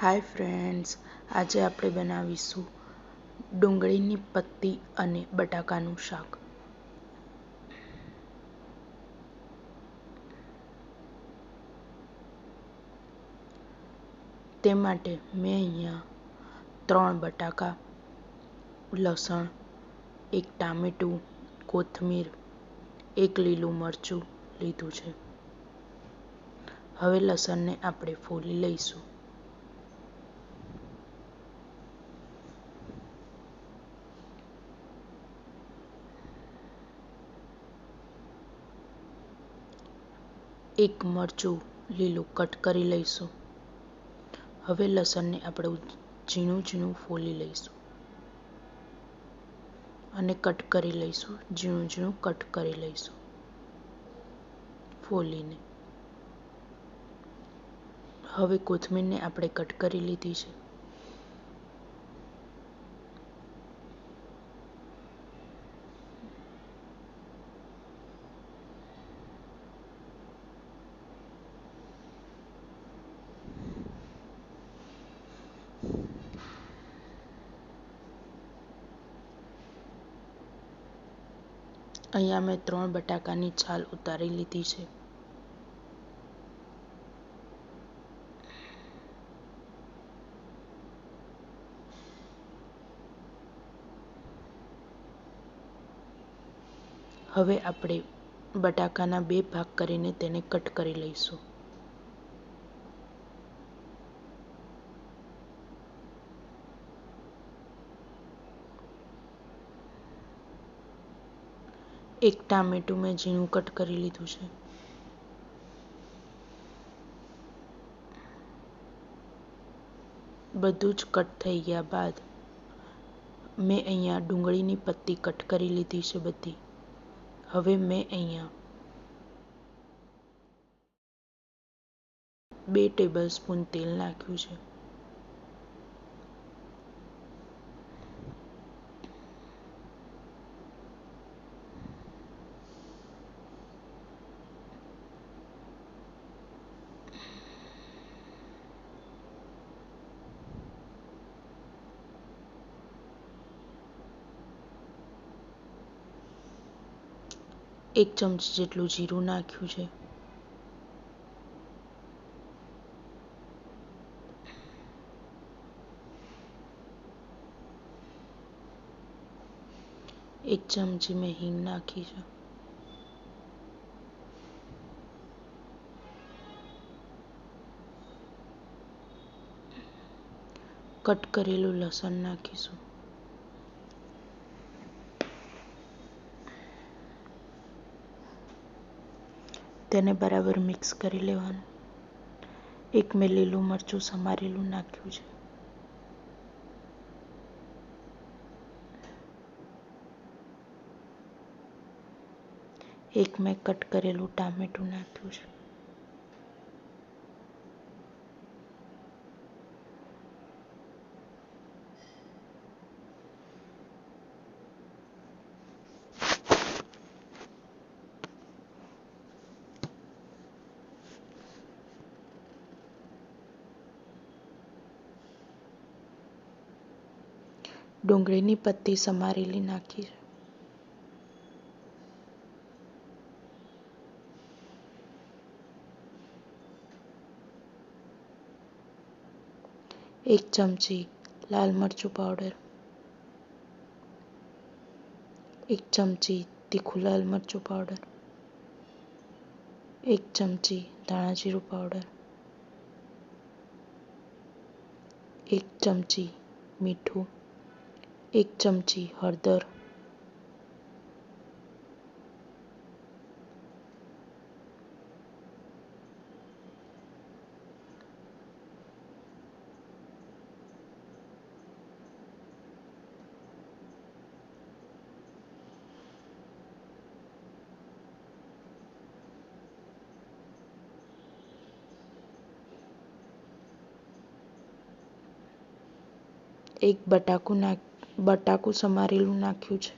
Hi friends આજે આપણે બનાવીશું ડુંગળીની પત્તી અને બટાકાનું શાક. તે માટે મેં અહીંયા ત્રણ બટાકા, લસણ, એક ટામેટું, કોથમીર, એક લીલું મરચું લીધું છે. હવે લસણને આપણે ફોલી લઈશું. એક મરચું લીલું કટ કરી લઈશું. હવે લસણને આપણે ઝીણું ઝીણું ફોલી લઈશું અને કટ કરી લઈશું. ઝીણું ઝીણું કટ કરી લઈશું ફોલીને. હવે કોથમીરને આપણે કટ કરી લીધી છે. અહીંયા મેં ત્રણ બટાકાની છાલ ઉતારી લીધી છે. હવે આપણે બટાકાના બે ભાગ કરીને તેને કટ કરી લઈશું. એક ટામેટું મેં ઝીણું કટ કરી લીધું છે. બધું જ કટ થઈ ગયા બાદ મેં અહીંયા ડુંગળીની પત્તી કટ કરી લીધી છે બધી. હવે મેં અહીંયા બે ટેબલ સ્પૂન તેલ નાખ્યું છે. એક ચમચી જેટલું જીરું નાખ્યું છે. એક ચમચી મેં હિંગ નાખી છે. કટ કરેલું લસણ નાખીશું. તેને બરાબર મિક્સ કરી લેવાનું. એક મેં લીલું મરચું સમારેલું નાખ્યું છે. એક મેં કટ કરેલું ટામેટું નાખ્યું છે. ડુંગળીની પત્તી સમારેલી નાખી એક ચમચી લાલ મરચું પાવડર એક ચમચી તીખું લાલ મરચું પાવડર એક ચમચી ધાણા જીરું પાવડર એક ચમચી મીઠું એક ચમચી હળદર એક બટાકું નાખ બટાકું સમારેલું નાખ્યું છે.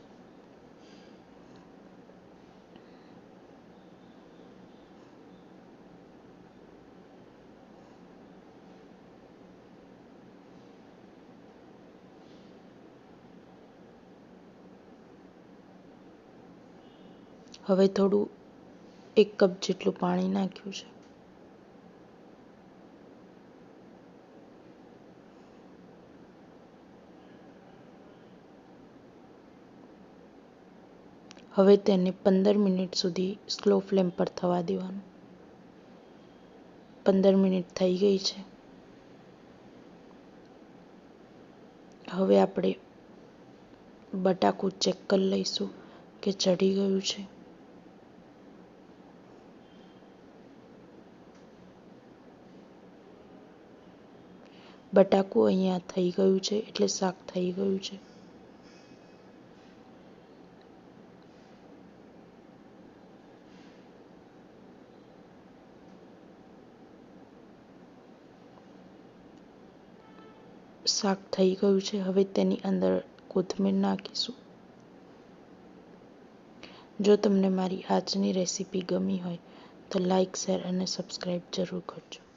હવે થોડું એક કપ જેટલું પાણી નાખ્યું છે. હવે તેને પંદર મિનિટ સુધી સ્લો ફ્લેમ પર થવા દેવાનું. પંદર મિનિટ થઈ ગઈ છે. હવે આપણે બટાકું ચેક કરી લઈશું કે ચડી ગયું છે. બટાકું અહીંયા થઈ ગયું છે, એટલે શાક થઈ ગયું છે. શાક થઈ ગયું છે. હવે તેની અંદર કોથમીર નાખીશું. જો તમને મારી આજની રેસીપી ગમી હોય તો લાઈક, શેર અને સબસ્ક્રાઈબ જરૂર કરજો.